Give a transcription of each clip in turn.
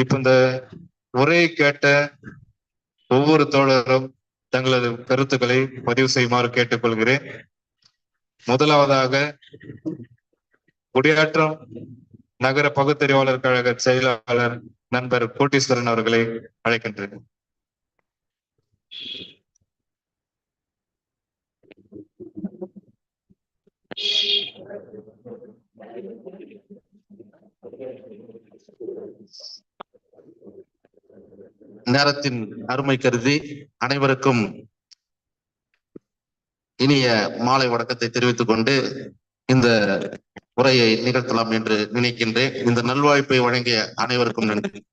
இப்ப இந்த உரையை கேட்ட ஒவ்வொரு தோழரும் தங்களது கருத்துக்களை பதிவு செய்யுமாறு கேட்டுக்கொள்கிறேன். முதலாவதாக குடியாற்றம் நகர பகுத்தறிவாளர் கழக செயலாளர் நண்பர் கோட்டீஸ்வரன் அவர்களை அழைக்கின்றேன். நேரத்தின் அருமை கருதி அனைவருக்கும் இனிய மாலை வணக்கத்தை தெரிவித்துக் கொண்டு இந்த உரையை நிகழ்த்தலாம் என்று நினைக்கின்றேன். இந்த நல்வாய்ப்பை வழங்கிய அனைவருக்கும் நன்றி.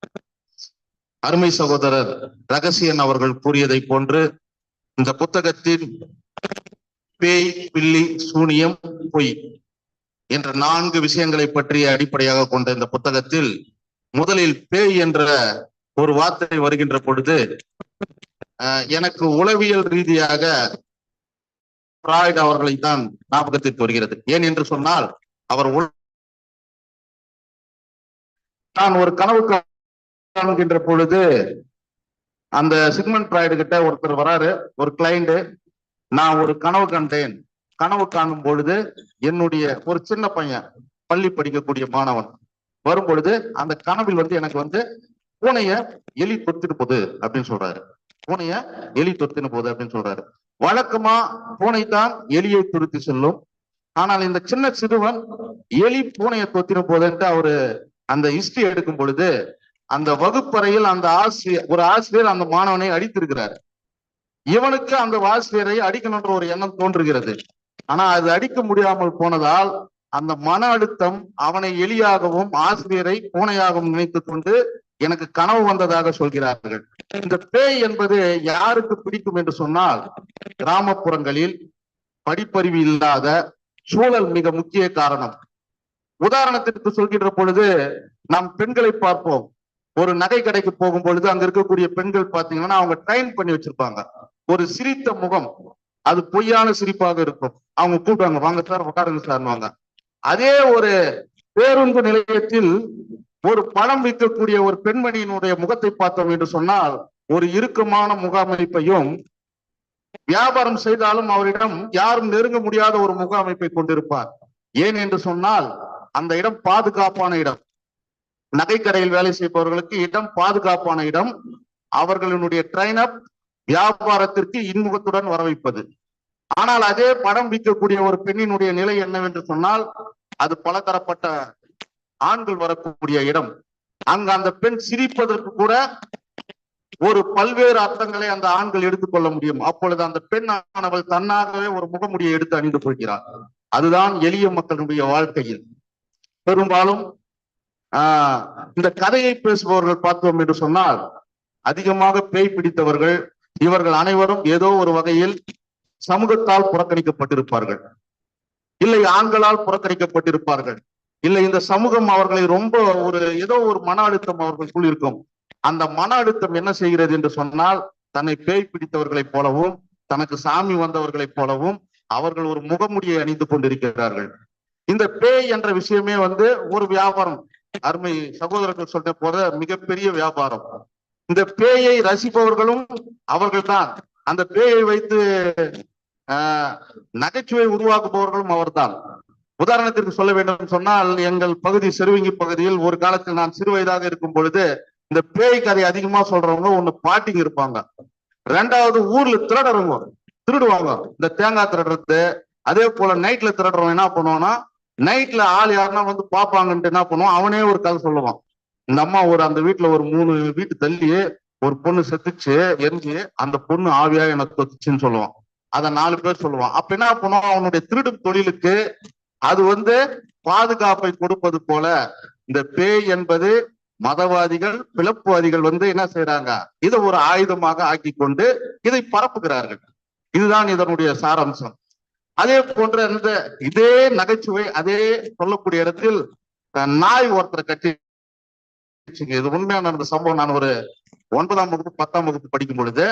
அருமை சகோதரர் ரகசியன் அவர்கள் கூறியதை போன்று இந்த புத்தகத்தின் பேய் பில்லி சூனியம் பொய் என்ற நான்கு விஷயங்களை பற்றி அடிப்படையாக கொண்ட இந்த புத்தகத்தில் முதலில் பேய் என்ற ஒரு வார்த்தை வருகின்ற பொழுது எனக்கு உளவியல் ரீதியாக பிராய்ட் அவர்களை தான் ஞாபகத்திற்கு வருகிறது. ஏன் என்று சொன்னால் அவர் நான் ஒரு கனவு காண்கின்ற பொழுது அந்த சிக்மன் பிராய்டு கிட்ட ஒருத்தர் வராரு ஒரு கிளைண்ட் நான் ஒரு கனவு கண்டேன். கனவு காணும் பொழுது என்னுடைய ஒரு சின்ன பையன் பள்ளி படிக்கக்கூடிய மாணவன். வரும் பொழுது அந்த கனவில் வந்து எனக்கு வந்து பூனைய எலி தொத்திட்டு போகுது அப்படின்னு சொல்றாரு. பூனைய எலி தொத்தின போகுது அப்படின்னு சொல்றாரு. வழக்கமா பூனை தான் எலியை துருத்தி செல்லும். ஆனால் இந்த சின்ன சிறுவன் எலி பூனையை தொத்தின போதுன்ட்டு அவரு அந்த ஹிஸ்டரி எடுக்கும் பொழுது அந்த வகுப்பறையில் அந்த ஆசிரியர் ஒரு ஆசிரியர் அந்த மாணவனை அடித்திருக்கிறார். இவனுக்கு அந்த ஆசிரியரை அடிக்கணுன்ற ஒரு எண்ணம் தோன்றுகிறது. ஆனா அது அடிக்க முடியாமல் போனதால் அந்த மன அழுத்தம் அவனை எலியாகவும் ஆசிரியரை பூனையாகவும் நினைத்துக் கொண்டு எனக்கு கனவு வந்ததாக சொல்கிறார்கள். இந்த பேய் என்பது யாருக்கு பிடிக்கும் என்று சொன்னால் கிராமப்புறங்களில் படிப்பறிவு இல்லாத சூழல் மிக முக்கிய காரணம். உதாரணத்திற்கு சொல்கின்ற பொழுது நாம் பெண்களை பார்ப்போம். ஒரு நகை கடைக்கு போகும் பொழுது அங்க இருக்கக்கூடிய பெண்கள் பாத்தீங்கன்னா அவங்க ட்ரைன் பண்ணி வச்சிருப்பாங்க. ஒரு சிரித்த முகம். அது பொய்யான சிரிப்பாக இருக்கும். அவங்க கூப்பிடுவாங்க வாங்க சார் உட்காருங்க சார்னுவாங்க அதே ஒரு பேருந்து நிலையத்தில் ஒரு பழம் விற்கக்கூடிய ஒரு பெண்மணியினுடைய முகத்தை பார்த்தோம் என்று சொன்னால் ஒரு இறுக்கமான முகாமைப்பையும் வியாபாரம் செய்தாலும் அவரிடம் யாரும் நெருங்க முடியாத ஒரு முக அமைப்பை கொண்டிருப்பார். ஏன் என்று சொன்னால் அந்த இடம் பாதுகாப்பான இடம். நகைக்கடையில் வேலை செய்பவர்களுக்கு இடம் பாதுகாப்பான இடம். அவர்களினுடைய ட்ரைன் அப் வியாபாரத்திற்கு இன்முகத்துடன் வர வைப்பது ஆனால் அதே படம் விற்கக்கூடிய ஒரு பெண்ணினுடைய நிலை என்னவென்று சொன்னால் அது பலதரப்பட்ட ஆண்கள் வரக்கூடிய இடம். அங்கு அந்த பெண் சிரிப்பதற்கு கூட ஒரு பல்வேறு அர்த்தங்களை அந்த ஆண்கள் எடுத்துக்கொள்ள முடியும். அப்பொழுது அந்த பெண் ஆனவள் தன்னாகவே ஒரு முகமுடியை எடுத்து அணிந்து கொள்கிறார் அதுதான் எளிய மக்களுடைய வாழ்க்கையில். பெரும்பாலும் ஆஹ் இந்த கதையை பேசுபவர்கள் பார்த்தோம் என்று சொன்னால் அதிகமாக பேய் பிடித்தவர்கள் இவர்கள் அனைவரும் ஏதோ ஒரு வகையில் சமூகத்தால் புறக்கணிக்கப்பட்டிருப்பார்கள். இல்லை ஆண்களால் புறக்கணிக்கப்பட்டிருப்பார்கள். இல்லை இந்த சமூகம் அவர்களை ரொம்ப ஒரு ஏதோ ஒரு மன அழுத்தம் அவர்களுக்குள் இருக்கும் அந்த மன அழுத்தம் என்ன செய்கிறது என்று சொன்னால் தன்னை பேய் பிடித்தவர்களைப் போலவும் தனக்கு சாமி வந்தவர்களைப் போலவும் அவர்கள் ஒரு முகமுடியை அணிந்து கொண்டிருக்கிறார்கள். இந்த பேய் என்ற விஷயமே வந்து ஒரு வியாபாரம். அருமை சகோதரர்கள் சொன்ன போல மிகப்பெரிய வியாபாரம். இந்த பேயை ரசிப்பவர்களும் அவர்கள்தான். அந்த பேயை வைத்து ஆஹ் நகைச்சுவை உருவாக்குபவர்களும் அவர்தான். உதாரணத்திற்கு சொல்ல வேண்டும் சொன்னால் எங்கள் பகுதி சிறுவிங்கி பகுதியில் ஒரு காலத்தில் நான் சிறு வயதாக இருக்கும் பொழுது இந்த பேய் கதை அதிகமா சொல்றவங்க ஒண்ணு பாட்டிங்க இருப்பாங்க. ரெண்டாவது ஊர்ல திருடறவங்க திருடுவாங்க. இந்த தேங்காய் திருடுறது அதே போல நைட்ல திருடுறவன் என்ன பண்ணுவோம்னா நைட்ல ஆள் யாருன்னா வந்து பாப்பாங்கன்ட்டு என்ன பண்ணுவோம் அவனே ஒரு கதை சொல்லுவான். இந்த அம்மா ஒரு அந்த வீட்டுல ஒரு மூணு வீட்டு தள்ளி ஒரு பொண்ணு செத்துச்சு எரிஞ்சு அந்த பொண்ணு ஆவியா எனக்கு தொத்துச்சுன்னு சொல்லுவான். அத நாலு பேர் சொல்லுவான். அப்ப என்ன பண்ணுவோம் அவனுடைய திருடும் தொழிலுக்கு அது வந்து பாதுகாப்பை கொடுப்பது போல இந்த பேய் என்பது மதவாதிகள் பிளப்புவாதிகள் வந்து என்ன செய்யறாங்க இதை ஒரு ஆயுதமாக ஆக்கி கொண்டு இதை பரப்புகிறார்கள். இதுதான் இதனுடைய சாராம்சம். அதே போன்ற இந்த இதே நகைச்சுவை அதே சொல்லக்கூடிய இடத்தில் நாய் ஒருத்தரை கட்டி இது உண்மையான நடந்த சம்பவம். நான் ஒரு ஒன்பதாம் வகுப்பு பத்தாம் வகுப்பு படிக்கும் பொழுது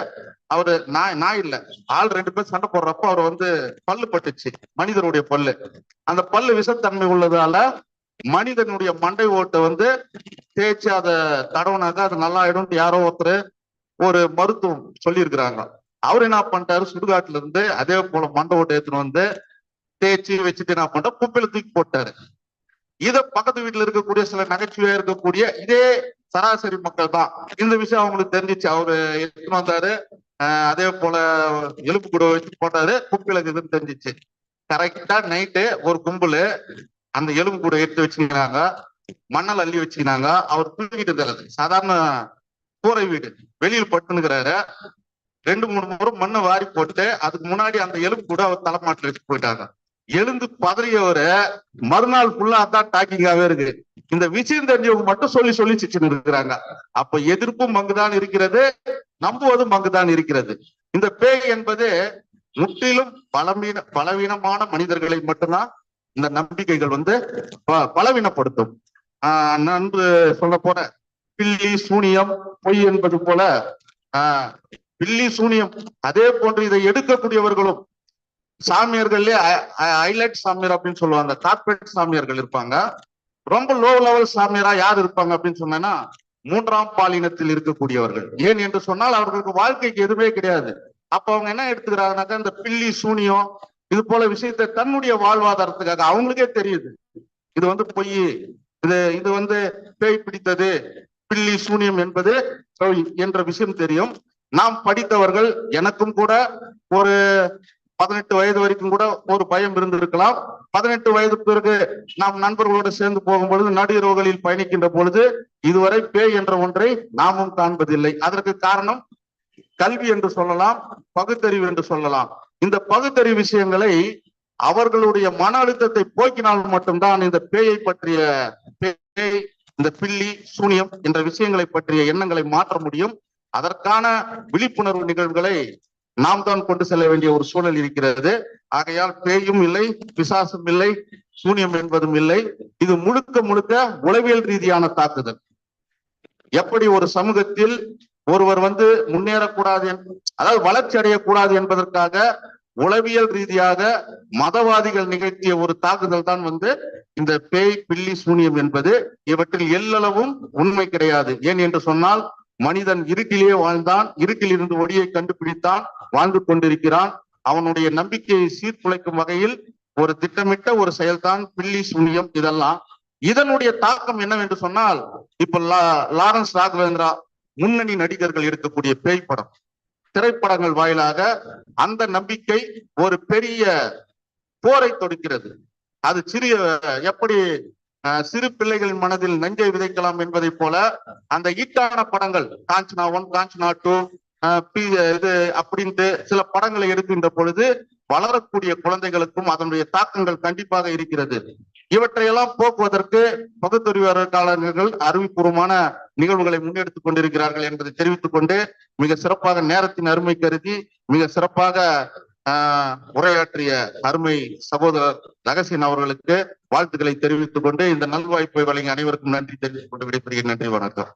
அவரு நான் நான் இல்ல. ஆள் ரெண்டு பேர் சண்டை போடுறப்போ அவர் வந்து பல்லு பட்டுச்சு. மனிதருடைய பல்லு. அந்த பல்லு விஷத்தன்மை உள்ளதால மனிதனுடைய மண்டை ஓட்டை வந்து தேய்ச்சி அதை தடவுனாக்க அது நல்லா ஆயிடும் யாரோ ஒருத்தர் ஒரு மருத்துவம் சொல்லியிருக்கிறாங்க. அவர் என்ன பண்ணிட்டாரு? சுடுகாட்டுல இருந்து அதே போல மண்டை ஓட்டை எடுத்துன்னு வந்து தேய்ச்சி வச்சுட்டு என்ன பண்ணிட்டா குப்பையில தூக்கி போட்டாரு. இத பக்கத்து வீட்டுல இருக்கக்கூடிய சில நகைச்சுவையா இருக்கக்கூடிய இதே சராசரி மக்கள் தான். இந்த விஷயம் அவங்களுக்கு தெரிஞ்சிச்சு. அவரு எடுத்துன்னு வந்தாரு. அதே போல எலும்பு கூட வச்சு போட்டாரு. குப்பையில இதுன்னு தெரிஞ்சிச்சு. கரெக்டா நைட்டு ஒரு கும்பல் அந்த எலும்பு கூட எடுத்து வச்சுக்கிறாங்க மணல் அள்ளி வச்சுக்கினாங்க. அவர் தூக்கிட்டு இருக்கிறது சாதாரண கூரை வீடு. வெளியில் பட்டுனுக்கிறாரு ரெண்டு மூணு முறை மண்ணை வாரி போட்டு அதுக்கு முன்னாடி அந்த எலும்பு கூட அவர் தலைமாட்டில் வச்சு போயிட்டாங்க. எழுந்து பதறியவரை மறுநாள் ஃபுல்லா தான் டாக்கிங்காவே இருக்கு. இந்த விஷயம் தெரிஞ்சவங்க மட்டும் சொல்லி சொல்லி சிச்சுன்னு இருக்கிறாங்க. அப்ப எதிர்ப்பும் அங்குதான் இருக்கிறது நம்புவதும் அங்குதான் இருக்கிறது. இந்த பேய் என்பது முற்றிலும் பலவீன பலவீனமான மனிதர்களை மட்டும்தான் இந்த நம்பிக்கைகள் வந்து ப- பலவீனப்படுத்தும். ஆஹ் நன்று சொல்ல போன பில்லி சூனியம் பொய் என்பது போல ஆஹ் பில்லி சூனியம் அதே போன்று இதை எடுக்கக்கூடியவர்களும் சாமியார்கள்லயே ஹைலைட் சாமியார் அப்படின்னு சொல்லுவாங்க. கார்பரேட் சாமியார்கள் இருப்பாங்க. ரொம்ப லோ லெவல் சாமியாரா யார் இருப்பாங்க அப்படின்னு சொன்னேன்னா மூன்றாம் பாலினத்தில் இருக்கக்கூடியவர்கள். ஏன் என்று சொன்னால் அவர்களுக்கு வாழ்க்கைக்கு எதுவுமே கிடையாது. அப்ப அவங்க என்ன எடுத்துக்கிறாங்கனாக்கா இந்த பில்லி சூனியம் இது போல விஷயத்தை தன்னுடைய வாழ்வாதாரத்துக்காக அவங்களுக்கே தெரியுது. இது வந்து பொய் இது இது வந்து பேய் பிடித்தது பில்லி சூனியம் என்பது என்ற விஷயம் தெரியும். நாம் படித்தவர்கள் எனக்கும் கூட ஒரு பதினெட்டு வயது வரைக்கும் கூட ஒரு பயம் இருந்திருக்கலாம். பதினெட்டு வயது பிறகு நாம் நண்பர்களோடு சேர்ந்து போகும் பொழுது நடு பயணிக்கின்ற பொழுது இதுவரை பேய் என்ற ஒன்றை நாமும் காண்பதில்லை. அதற்கு காரணம் கல்வி என்று சொல்லலாம் பகுத்தறிவு என்று சொல்லலாம். இந்த பகுத்தறிவு விஷயங்களை அவர்களுடைய மன அழுத்தத்தை போக்கினால் மட்டும்தான் இந்த பேயை பற்றிய பேய் இந்த பில்லி சூனியம் என்ற விஷயங்களை பற்றிய எண்ணங்களை மாற்ற முடியும். அதற்கான விழிப்புணர்வு நிகழ்வுகளை நாம் தான் கொண்டு செல்ல வேண்டிய ஒரு சூழல் இருக்கிறது. ஆகையால் பேயும் இல்லை பிசாசும் இல்லை சூனியம் என்பதும் இல்லை. இது முழுக்க முழுக்க உளவியல் ரீதியான தாக்குதல். எப்படி ஒரு சமூகத்தில் ஒருவர் வந்து முன்னேறக்கூடாது அதாவது வளர்ச்சி அடையக்கூடாது என்பதற்காக உளவியல் ரீதியாக மதவாதிகள் நிகழ்த்திய ஒரு தாக்குதல் தான் வந்து இந்த பேய் பில்லி சூனியம் என்பது. இவற்றில் எல்லளவும் உண்மை கிடையாது. ஏன் என்று சொன்னால் மனிதன் இருட்டிலே வாழ்ந்தான் இருட்டில் இருந்து ஒளியை கண்டுபிடித்தான் வாழ்ந்து கொண்டிருக்கிறான். அவனுடைய நம்பிக்கையை சீர்குலைக்கும் வகையில் ஒரு திட்டமிட்ட ஒரு செயல்தான் பில்லி சூனியம் இதெல்லாம். இதனுடைய தாக்கம் என்னவென்று சொன்னால் இப்ப லா- லாரன்ஸ் ராகவேந்திரா முன்னணி நடிகர்கள் இருக்கக்கூடிய பேய் படம் திரைப்படங்கள் வாயிலாக அந்த நம்பிக்கை ஒரு பெரிய போரை தொடுக்கிறது. அது சிறிய எப்படி சிறு பிள்ளைகளின் மனதில் நஞ்சை விதைக்கலாம் என்பதை போல அந்த ஈட்டான படங்கள் காஞ்சனா ஒன் காஞ்சனா டூ இது அப்படின்ட்டு சில படங்களை எடுக்கின்ற பொழுது வளரக்கூடிய குழந்தைகளுக்கும் அதனுடைய தாக்கங்கள் கண்டிப்பாக இருக்கிறது. இவற்றையெல்லாம் போக்குவதற்கு பகுத்தறிவாளர்கள் அறிவுபூர்வமான நிகழ்வுகளை முன்னெடுத்துக் கொண்டிருக்கிறார்கள் என்பதை தெரிவித்துக் கொண்டு மிக சிறப்பாக நேரத்தின் அருமை கருதி மிக சிறப்பாக உரையாற்றிய அருமை சகோதரர் ரகசியன் அவர்களுக்கு வாழ்த்துக்களை தெரிவித்துக் கொண்டு இந்த நல்வாய்ப்பை வழங்கிய அனைவருக்கும் நன்றி தெரிவித்துக் கொண்டு விடைபெறுகிறேன். நன்றி வணக்கம்.